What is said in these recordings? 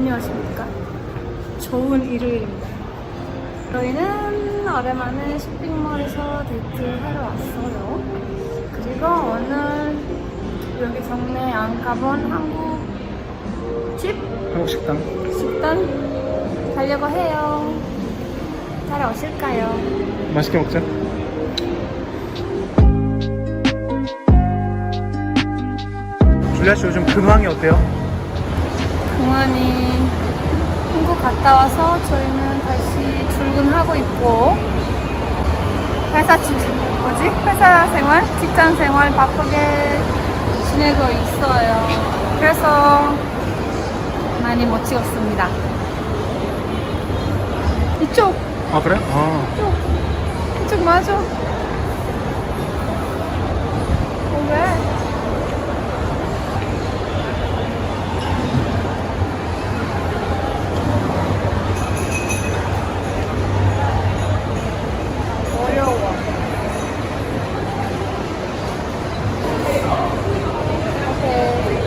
안녕하십니까. 좋은 일요일입니다. 저희는 오랜만에 쇼핑몰에서 데이트하러 왔어요. 그리고 오늘 여기 정례 안 가본 한국 집 한국 식당. 식당 가려고 해요. 따라오실까요? 맛있게 먹자. 줄리아 씨 요즘 근황이 어때요? 공안이 한국 갔다 와서 저희는 다시 출근하고 있고 회사 지 뭐지? 회사 생활, 직장 생활 바쁘게 지내고 있어요. 그래서 많이 못 찍었습니다. 이쪽, 아 그래? 아 이쪽, 이쪽 맞아. 어, 왜? 어려워. 오케이.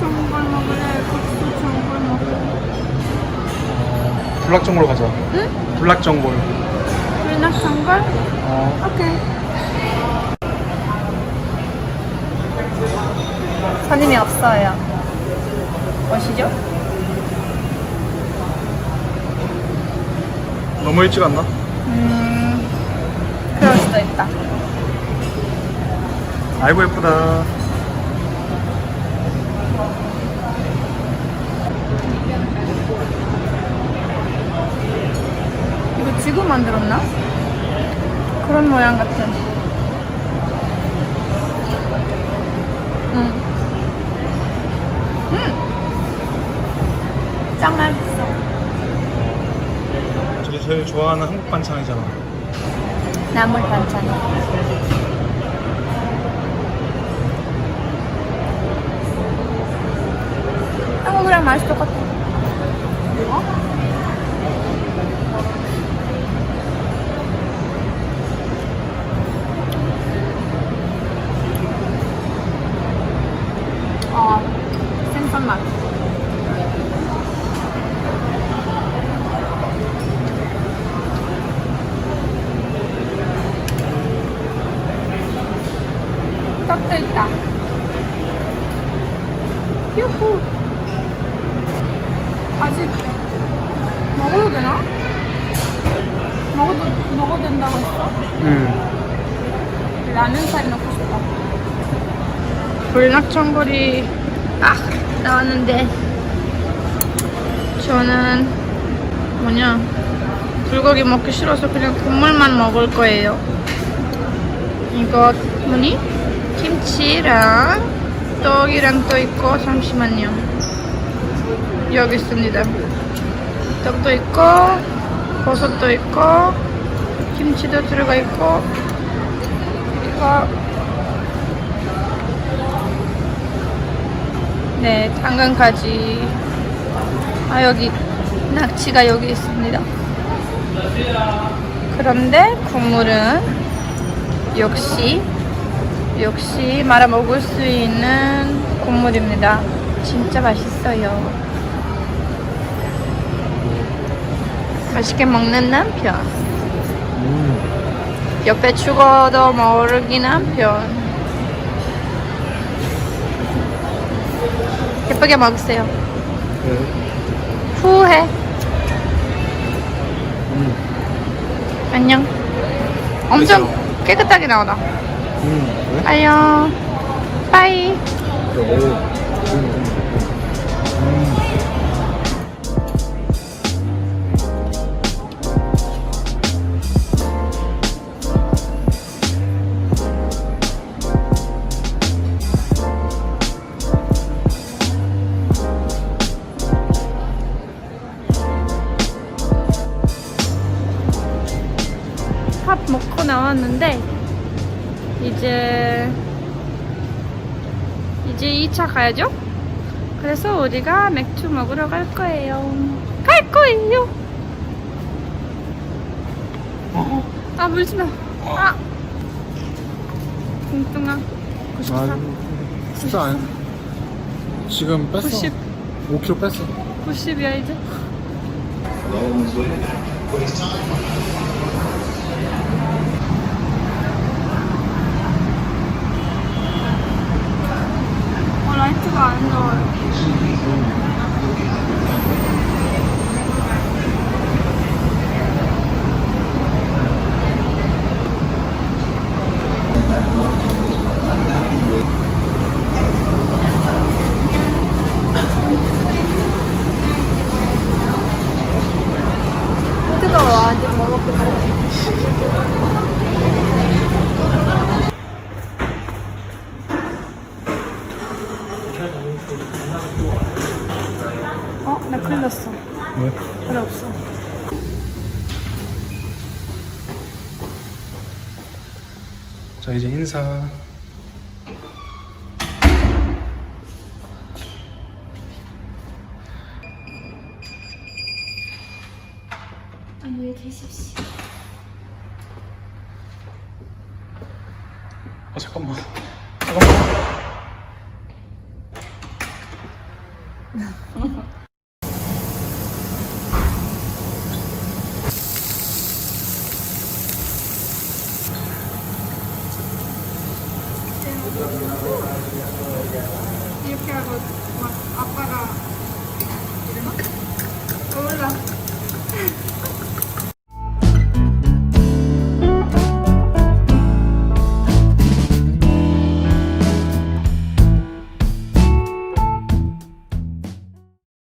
걸 먹을래? 국수 걸 먹을래? 불락정보로 가자. 응? 헐락 좋은 걸? 어. 오케이. 손님이 없어요. 보시죠. 너무 일찍 왔나? 음, 그럴 수도 있다. 아이고 예쁘다. 이거 지금 만들었나? 그런 모양 같은. 응. 음! 짱 맛있어. 저게 제일 좋아하는 한국 반찬이잖아. 나물 반찬. 한국이랑 맛이 똑같아. 떡도 있다. 휴후. 아직 먹어도 되나? 먹어도 먹어도 된다고 했어? 응. 라면 사리 넣고 싶다. 불낙천골이 아 나왔는데 저는 뭐냐 불고기 먹기 싫어서 그냥 국물만 먹을 거예요. 이거 뭐니? 김치랑 떡이랑 또 있고 잠시만요. 여기 있습니다. 떡도 있고 버섯도 있고 김치도 들어가 있고 이거 네 당근까지 아 여기 낙지가 여기 있습니다. 그런데 국물은 역시 역시 말아 먹을 수 있는 국물입니다. 진짜 맛있어요. 맛있게 먹는 남편. 음. 옆에 죽어도 모르기 남편. 예쁘게 먹으세요. 그래. 후회. 음. 안녕. 엄청? 깨끗하게 나오다. 음. 안녕. 빠이. 밥 먹고 나왔는데 이제 이제 2차 가야죠? 그래서 우리가 맥주 먹으러 갈 거예요. 갈 거예요. 어? 아 물지 마. 아! 뚱뚱아. 94. 아, 진짜 아니야. 지금 뺐어. 90. 5kg 뺐어. 90이야, 이제. 어, 라이트가 안 좋아요. 뜨거워, 아직 먹어보고. 어? 나 큰일 났어. 왜? 그래, 없어. 자, 이제 인사. 안녕히 계십시오. 아, 잠깐만. 잠깐만.